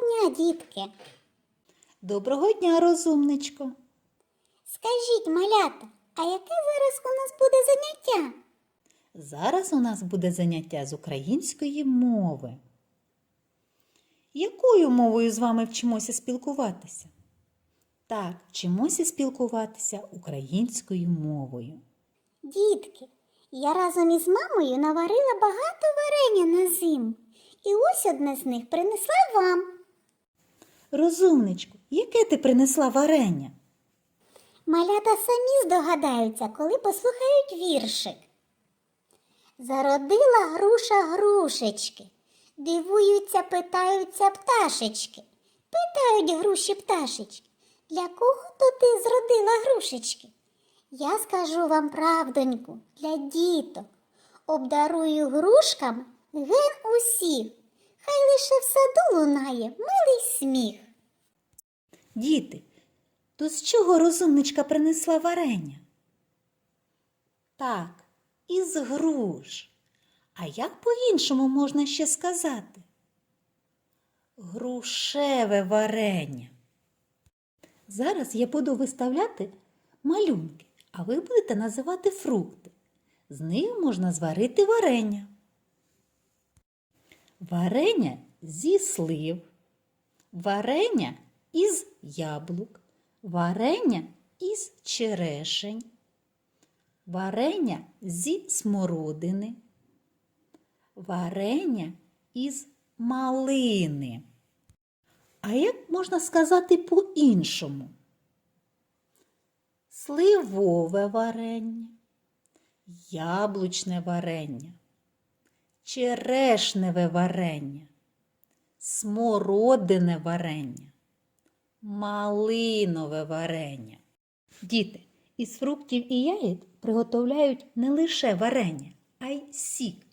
дня, дітки. Доброго дня, розумничко. Скажіть, малята, а яке зараз у нас буде заняття? Зараз у нас буде заняття з української мови. Якою мовою з вами вчимося спілкуватися? Так, вчимося спілкуватися українською мовою. Дітки, я разом із мамою наварила багато варення на зиму. І ось одне з них принесла вам. Розумничко, яке ти принесла варення? Малята самі здогадаються, коли послухають віршик. Зародила груша грушечки. Дивуються, питаються пташечки. Питають груші пташечки. Для кого то ти зродила грушечки? Я скажу вам правдоньку, для діток. Обдарую грушками ген усіх. Хай лише в саду лунає милий сміх. Діти, то з чого розумничка принесла варення? Так, із груш. А як по-іншому можна ще сказати? Грушеве варення. Зараз я буду виставляти малюнки, а ви будете називати фрукти. З них можна зварити варення. Варення зі слив, варення із яблук, варення із черешень, варення зі смородини, варення із малини. А як можна сказати по-іншому? Сливове варення, яблучне варення, черешневе варення, смородине варення, малинове варення. Діти, із фруктів і ягід приготовляють не лише варення, а й сік.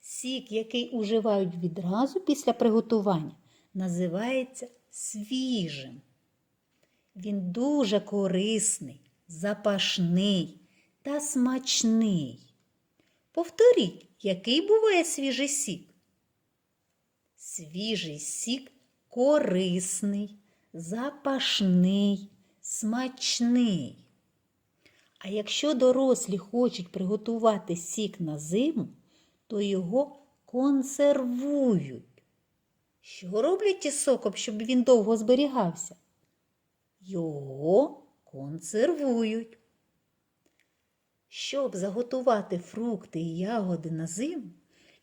Сік, який уживають відразу після приготування, називається свіжим. Він дуже корисний, запашний та смачний. Повторіть, який буває свіжий сік? Свіжий сік корисний, запашний, смачний. А якщо дорослі хочуть приготувати сік на зиму, то його консервують. Що роблять із соком, щоб він довго зберігався? Його консервують. Щоб заготувати фрукти і ягоди на зиму,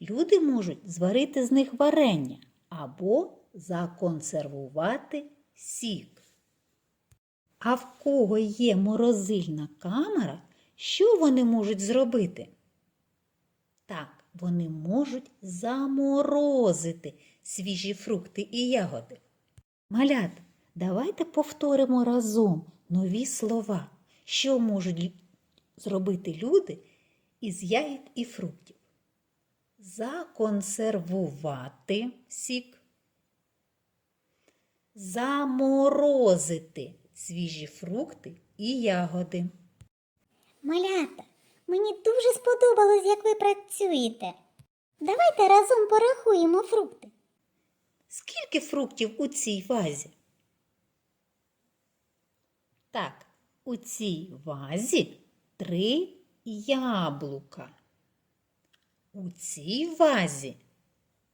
люди можуть зварити з них варення або законсервувати сік. А в кого є морозильна камера, що вони можуть зробити? Так, вони можуть заморозити свіжі фрукти і ягоди. Малята, давайте повторимо разом нові слова, що можуть зробити люди із ягід і фруктів. Законсервувати сік, заморозити свіжі фрукти і ягоди. Малята, мені дуже сподобалось, як ви працюєте. Давайте разом порахуємо фрукти. Скільки фруктів у цій вазі? Так, у цій вазі три яблука. У цій вазі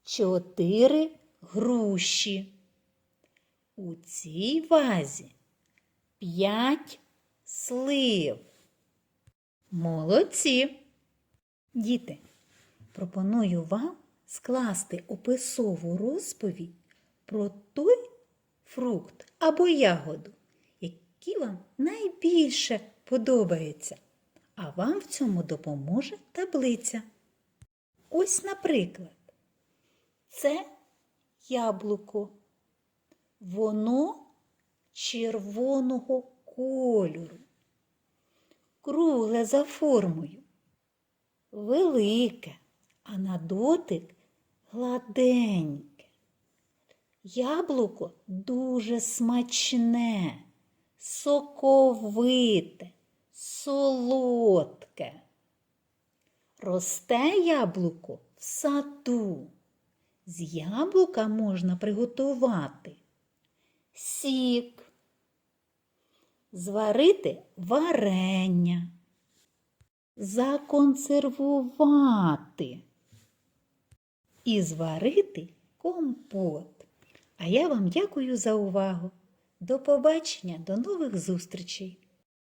чотири груші. У цій вазі п'ять слив. Молодці. Діти, пропоную вам скласти описову розповідь про той фрукт або ягоду, які вам найбільше подобається. А вам в цьому допоможе таблиця. Ось, наприклад, це яблуко. Воно червоного кольору, кругле за формою, велике, а на дотик гладеньке. Яблуко дуже смачне, соковите, солодке. Росте яблуко в саду. З яблука можна приготувати сік, зварити варення, законсервувати і зварити компот. А я вам дякую за увагу. До побачення, до нових зустрічей!